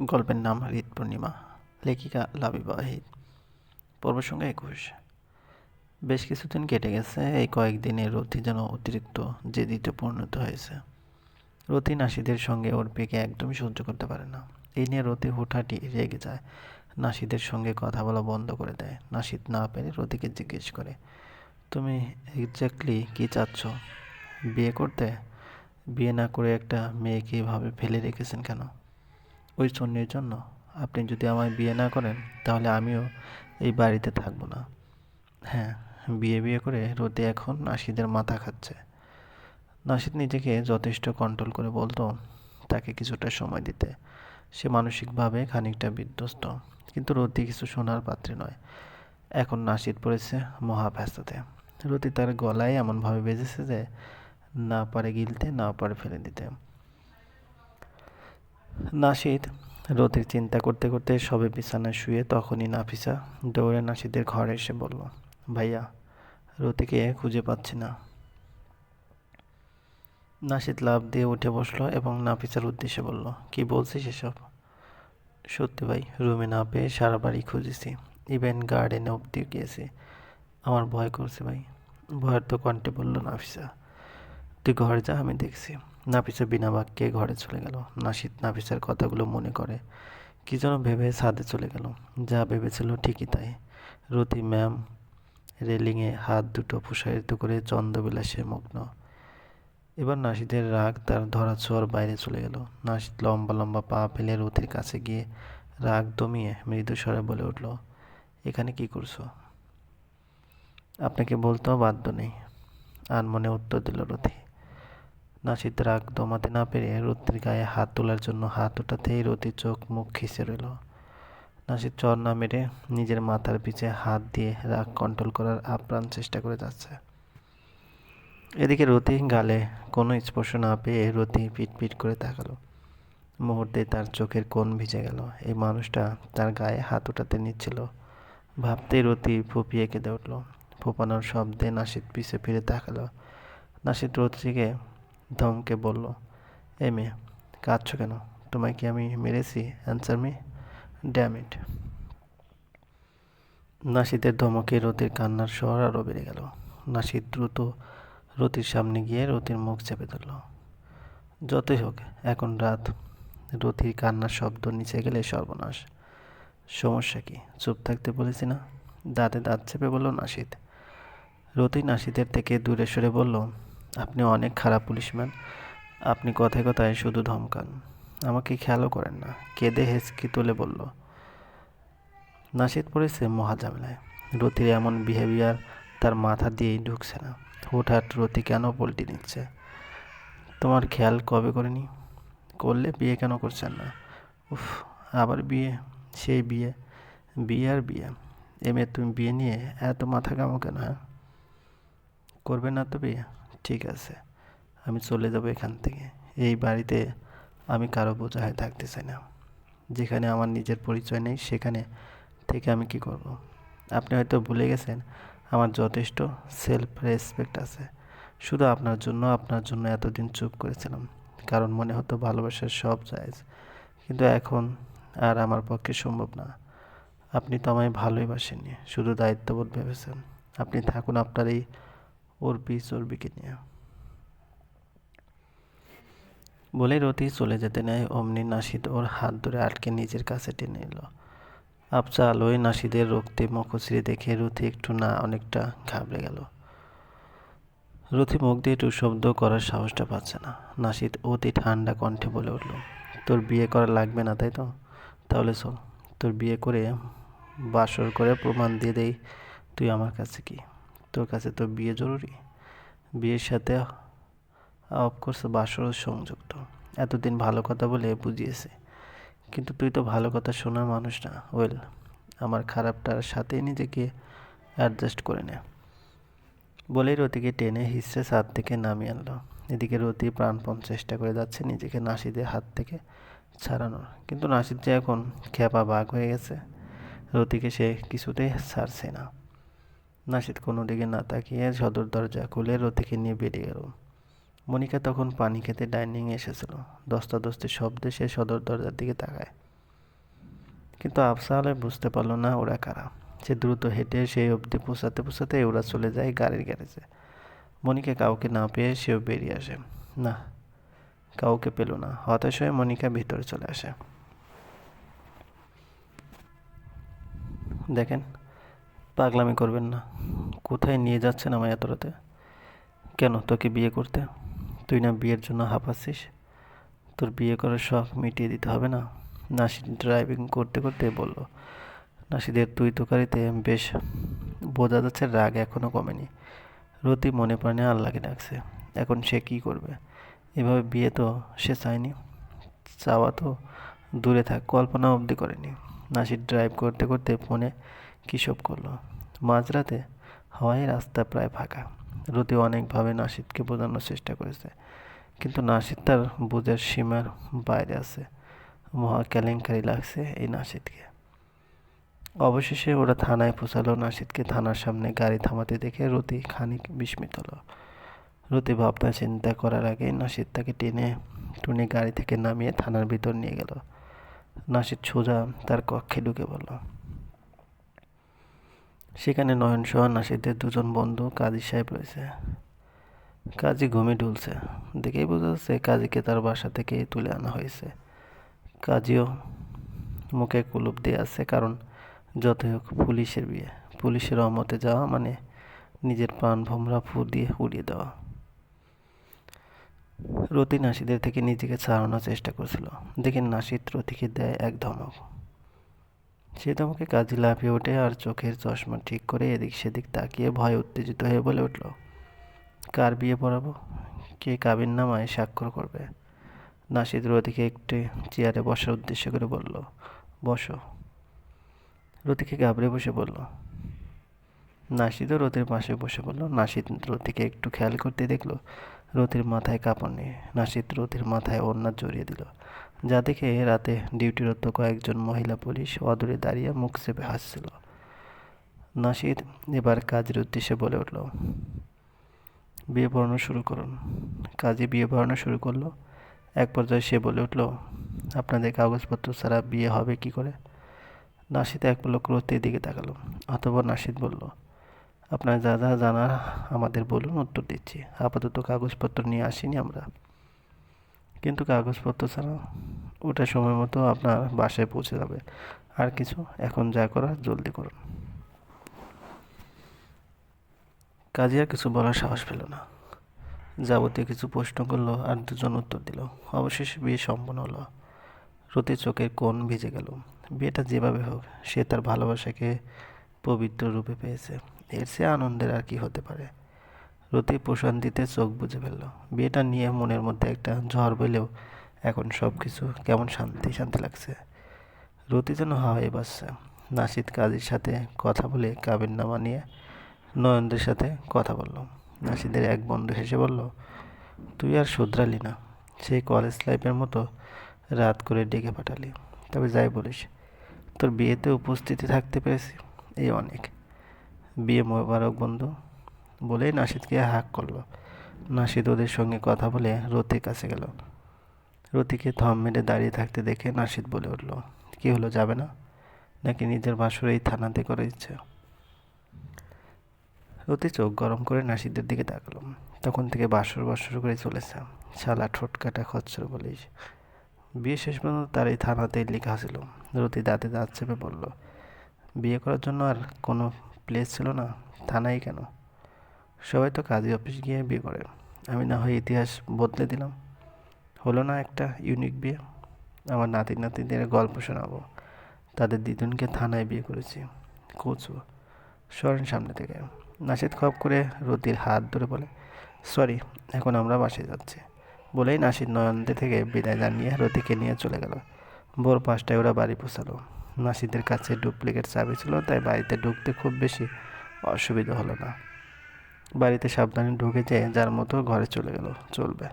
গল্পের নাম হৃদ পূর্ণিমা, লেখিকা লাবিবা পর্ব সংখ্যা একুশ। বেশ কিছুদিন কেটে গেছে, এই কয়েকদিনে রথি যেন অতিরিক্ত জেদিতে পরিণত হয়েছে। রতি নাসিদের সঙ্গে ওর পেকে একদমই সহ্য করতে পারে না। এই নিয়ে রতি হুঠাটি রেগে যায়। নাসিদের সঙ্গে কথা বলা বন্ধ করে দেয়। নাসিদ না পেরে রতিকে জিজ্ঞেস করে, তুমি এক্স্যাক্টলি কী চাচ্ছ? বিয়ে করতে? বিয়ে না করে একটা মেয়েকে এভাবে ফেলে রেখেছেন কেন? ওই সন্নির জন্য। আপনি যদি আমায় বিয়ে না করেন, তাহলে আমিও এই বাড়িতে থাকব না। হ্যাঁ বিয়ে বিয়ে করে রোদে এখন নাসিদের মাথা খাচ্ছে। নাসিদ নিজেকে যথেষ্ট কন্ট্রোল করে বলতো, তাকে কিছুটা সময় দিতে। সে মানসিকভাবে খানিকটা বিধ্বস্ত, কিন্তু রতি কিছু শোনার পাত্রে নয়। এখন নাসিদ পড়েছে মহাব্যস্ততে। রতি তার গলায় এমনভাবে বেজেছে যে, না পারে গিলতে, না পারে ফেলে দিতে। নাসিদ রতির চিন্তা করতে করতে সবে বিছানায় শুয়ে তখনই নাফিসা দৌড়ে নাসিদের ঘরে এসে বলল, ভাইয়া, রতিকে খুঁজে পাচ্ছি না। নাসিদ লাভ দিয়ে উঠে বসল এবং নাফিসার উদ্দেশ্যে বলল, কি বলছিস এসব? সত্যি ভাই, রুমে না পেয়ে সারা বাড়ি খুঁজেছি। ইভেন গার্ডেনে অব্দি গিয়েছি। আমার ভয় করছে ভাই। ভয়ের তো কণ্ঠে বলল নাফিসা, তুই ঘরে যা, আমি দেখছি। নাফিসা বিনা বাক্যে ঘরে চলে গেল। নাসিদ নাফিসার কথাগুলো মনে করে। কী যেন ভেবে ছাদে চলে গেল। যা ভেবেছিল ঠিকই তাই। রতি ম্যাম, রেলিংয়ে হাত দুটো প্রসারিত করে চন্দ্রবিলাসে মগ্ন। এবার নাসিদের রাগ তার ধরা ছোঁয়ার বাইরে চলে গেল। নাসিদ লম্বা লম্বা পা ফেলে রথির কাছে গিয়ে রাগ দমিয়ে মৃদু স্বরে বলে উঠল, এখানে কি করছ? আপনাকে বলতেও বাধ্য নেই। আর মনে উত্তর দিল রথি নাসিদ রাগ দমাতে না পেরে রতির গায়ে হাত তোলার জন্য হাত ওঠাতেই রতির চোখ মুখ খিসে রইল। নাসিদ চর না মেরে নিজের মাথার পিছে হাত দিয়ে রাগ কন্ট্রোল করার আপ্রাণ চেষ্টা করে যাচ্ছে। এদিকে রতি গালে কোনো স্পর্শ না পেয়ে রতি পিট করে তাকালো। মুহূর্তে তার চোখের কোণ ভিজে গেল। এই মানুষটা তার গায়ে হাত উঠাতে নিচ্ছিল। ভাবতেই রতি ফুপিয়ে কেঁদে উঠল। ফোপানোর শব্দে নাসিদ পিছে ফিরে তাকালো। নাসিদ রতিকে ধমকে বলল এ মেয়ে, কাঁদছ কেন? তোমায় কি আমি মেরেছি? অ্যান্সার মি ড্যামিট নাসিদের ধমকে রতির কান্নার স্বর আরও বেড়ে গেল। নাসিদ দ্রুত রতির সামনে গিয়ে রতির মুখ চেপে ধরল। যতই হোক, এখন রাত। রতির কান্নার শব্দ নিচে গেলে সর্বনাশ। সমস্যা কি? চুপ থাকতে বলেছি না? দাঁতে দাঁত চেপে বলল নাসিদ। রতি নাসিদের থেকে দূরে সরে বলল আপনি অনেক খারাপ পুলিশম্যান। আপনি কথায় কথায় শুধু ধমকান। আমাকে খেয়ালও করেন না। কেঁদে হেসকি তুলে বলল, নাসিদ পড়েছে মহাজামেলায় রতির এমন বিহেভিয়ার তার মাথা দিয়েই ঢুকছে না। হুটহাট রতি কেন পল্টি নিচ্ছে? তোমার খেয়াল কবে করেনি? করলে বিয়ে কেন করছেন না? উফ, আবার বিয়ে, সেই বিয়ে বিয়ে আর বিয়ে। এমএ তুমি বিয়ে নিয়ে এত মাথা কামো কেন হ্যাঁ? করবে না তো বিয়ে? ঠিক আছে, আমি চলে যাব এখান থেকে। এই বাড়িতে আমি কারও বোঝা হয়ে থাকতে চাই না। যেখানে আমার নিজের পরিচয় নেই, সেখানে থেকে আমি কি করব। আপনি হয়তো ভুলে গেছেন, আমার যথেষ্ট সেলফ রেসপেক্ট আছে। শুধু আপনার জন্য আপনার জন্য এতদিন চুপ করেছিলাম, কারণ মনে হতো ভালোবাসার সব জায়জ। কিন্তু এখন আর আমার পক্ষে সম্ভব না। আপনি তো আমায় ভালোই বাসেননি, শুধু দায়িত্ববোধ ভেবেছেন। আপনি থাকুন আপনার এই অর্পি চর্বিকে নিয়ে বলে রতি চলে যেতে নেয় অমনি নাসিদ ওর হাত ধরে আটকে নিজের কাছে টেনে এলো আবচা আলোয় নাসিদের রক্তে মুখশ্রী দেখে রথি একটু না অনেকটা ঘাবড়ে গেল রথি মুখ দিয়ে একটু শব্দ করার সাহসটা পাচ্ছে না নাসিদ অতি ঠান্ডা কণ্ঠে বলে উঠল তোর বিয়ে করা লাগবে না তাই তো তাহলে চল তোর বিয়ে করে বাসর করে প্রমাণ দিয়ে দেই তুই আমার কাছে কি তোর কাছে তো বিয়ে জরুরি। বিয়ের সাথে অফকোর্স বাসরও সংযুক্ত এতদিন ভালো কথা বলে বুঝিয়েছে। কিন্তু তুই তো ভালো কথা শোনার মানুষ না। ওয়েল আমার খারাপটার সাথেই নিজেকে অ্যাডজাস্ট করে নে। বলেই রতিকে টেনে হিসে ছাদ থেকে নামিয়ে আনলো। এদিকে রতি প্রাণপণ চেষ্টা করে যাচ্ছে নিজেকে নাসিদের হাত থেকে ছাড়ানোর। কিন্তু নাসিদ যে এখন খেপা বাঘ হয়ে গেছে, রতিকে সে কিছুতেই ছাড়ছে না। নাসিদ কোনো দিকে না তাকিয়ে সদর দরজা খুলে রতিকে নিয়ে বেরিয়ে গেল। মনিকা তখন পানি খেতে ডাইনিংয়ে এসেছিল। দস্তাদস্তি শব্দে সে সদর দরজার দিকে তাকায়। কিন্তু আফসা আলয় বুঝতে পারল না ওরা কারা। সে দ্রুত হেঁটে সেই অবধি পোষাতে পোষাতে ওরা চলে যায় গাড়ির গ্যারেজে। মনিকে কাউকে না পেয়ে সেও বেরিয়ে আসে। না, কাউকে পেল না। হতাশ হয়ে মনিকা ভিতরে চলে আসে। দেখেন পাগলামি করবেন না। কোথায় নিয়ে যাচ্ছেন আমায় এত রাতে? কেন তোকে বিয়ে করতে? তুই না বিয়ের জন্য হাঁপাচ্ছিস? তোর বিয়ে করার শখ মিটিয়ে দিতে হবে না? নাসির ড্রাইভিং করতে করতে বলল, নাসিদের তুই তোকারিতে বেশ বোঝা যাচ্ছে রাগ এখনও কমেনি। রতি মনে প্রাণে আল্লাহকে ডাকছে, এখন সে কি করবে? এভাবে বিয়ে তো সে চায়নি। চাওয়া তো দূরে থাক, কল্পনা অবধি করেনি। নাসির ড্রাইভ করতে করতে ফোনে কী সব করল? মাঝরাতে হওয়ায় রাস্তা প্রায় ফাঁকা। রতি অনেকভাবে নাসিদকে বোঝানোর চেষ্টা করেছে। কিন্তু নাসিদ তার বোঝার সীমার বাইরে আছে। মহা কেলেঙ্কারি লাগছে এই নাসিদকে। অবশেষে ওরা থানায় পৌঁছালো। নাসিদকে থানার সামনে গাড়ি থামাতে দেখে রতি খানিক বিস্মিত হলো। রতি ভাবনা চিন্তা করার আগে নাসিদ তাকে টেনে টুনে গাড়ি থেকে নামিয়ে থানার ভিতর নিয়ে গেল। নাসিদ সোজা তার কক্ষে ঢুকে বলল সেখানে নয়নসহ নাসিদের দুজন বন্ধু কাজী সাহেব রয়েছে। কাজী ঘুমে ঢুলছে। দেখেই বোঝা যাচ্ছে কাজীকে তার বাসা থেকে তুলে আনা হয়েছে। কাজীও মুখে কুলুপ দিয়ে আছে, কারণ যতই হোক পুলিশের বিয়ে। পুলিশের অমতে যাওয়া মানে নিজের প্রাণ ভোমরা ফু দিয়ে উড়িয়ে দেওয়া। রতি নাসিদের থেকে নিজেকে ছাড়ানোর চেষ্টা করছিল। দেখে নাসিদ রতিকে দেয় এক ধমক। সে তোমাকে কাজে লাফিয়ে ওঠে আর চোখের চশমা ঠিক করে এদিক সেদিক তাকিয়ে ভয় উত্তেজিত হয়ে বলে উঠল, কার বিয়ে পড়াবো? কে কাবির নামায় স্বাক্ষর করবে? নাসিদ রতিকে একটি চেয়ারে বসার উদ্দেশ্য করে বলল, বসো। রতিকে ঘাবড়ে বসে বলল নাসিদও রতির পাশে বসে বলল। নাসিদ রতিকে একটু খেয়াল করতে দেখল, রতির মাথায় কাপড় নিয়ে, নাসিদ রতির মাথায় ওড়না জড়িয়ে দিল। যা দেখে রাতে ডিউটিরত কয়েকজন মহিলা পুলিশ অদূরে দাঁড়িয়ে মুখ চেপে হাসছিল। নাসিদ এবার কাজের উদ্দেশ্যে বলে উঠল, বিয়ে পড়ানো শুরু করুন। কাজে বিয়ে পড়ানো শুরু করল। এক পর্যায়ে সে বলে উঠল, আপনাদের কাগজপত্র ছাড়া বিয়ে হবে কি করে? নাসিদ এক পলক রতির দিকে তাকালো, অথবা নাসিদ বলল, আপনার যা যা জানার আমাদের বলুন, উত্তর দিচ্ছি। আপাতত কাগজপত্র নিয়ে আসিনি আমরা। কিন্তু কাগজপত্র ছাড়া ওটা সময় মতো আপনার বাসায় পৌঁছে যাবে। আর কিছু এখন যা করার জলদি করুন। কাজী আর কিছু বলার সাহস পেল না। যাবতীয় কিছু প্রশ্ন করল আর দুজন উত্তর দিল। অবশেষে বিয়ে সম্পন্ন হলো। রতির চোখের কোণ ভিজে গেল। বিয়েটা যেভাবে হোক, সে তার ভালোবাসাকে পবিত্র রূপে পেয়েছে। এর চেয়ে আনন্দের আর কি হতে পারে? রতি প্রশান্তিতে চোখ বুঝে ফেলল। বিয়েটা নিয়ে মনের মধ্যে একটা ঝড় বলেও এখন সব কিছু কেমন শান্তি শান্তি লাগছে। রতি যেন হাওয়াই বাসছে নাসিদ কাজীর সাথে কথা বলে কাবির নামা নিয়ে নয়নদের সাথে কথা বলল। নাসিদের এক বন্ধু হেসে বলল, তুই আর শুধরালি না। সেই কলেজ লাইফের মতো রাত করে ডেকে পাঠালি। তবে যাই বলিস, তোর বিয়েতে উপস্থিতি থাকতে পেরেছি। এই অনেক। বিয়ে মোবারক বন্ধু। বলেই নাসিদকে হাক করল। নাসিদ ওদের সঙ্গে কথা বলে রতির কাছে গেল। রতিকে থম মেরে দাঁড়িয়ে থাকতে দেখে নাসিদ বলে উঠল, কি হলো, যাবে না? নাকি নিজের বাসর এই থানাতে করে ইচ্ছে রতি চোখ গরম করে নাসিদের দিকে তাকালো। তখন থেকে বাসর বাসর করে চলেছে। শালা ঠোঁট কাটা বলিস বিয়ে শেষ পর্যন্ত তার এই থানাতেই লেখা ছিল। রতি দাঁতে দাঁত চেপে বলল, বিয়ে করার জন্য আর কোনো প্লেস ছিল না? থানায় কেন? সবাই তো কাজী অফিস গিয়ে বিয়ে করে। আমি না হয় ইতিহাস বদলে দিলাম। হলো না একটা ইউনিক বিয়ে। আমার নাতি নাতিদের গল্প শোনাবো। তাদের দুজনকে থানায় বিয়ে করেছি। কচু সরেন সামনে থেকে। নাসিদ খপ করে রতির হাত ধরে বলে সরি এখন আমরা বাসে যাচ্ছি। বলেই নাসিদ নয়নদে থেকে বিদায় জানিয়ে রতিকে নিয়ে চলে গেল। ভোর পাঁচটায় ওরা বাড়ি পৌঁছালো। নাসিদের কাছে ডুপ্লিকেট চাবি ছিল, তাই বাড়িতে ঢুকতে খুব বেশি অসুবিধা হলো না। বাড়িতে সাবধানে ঢুকে যেয়ে যার মতো ঘরে চলে গেল চলবে।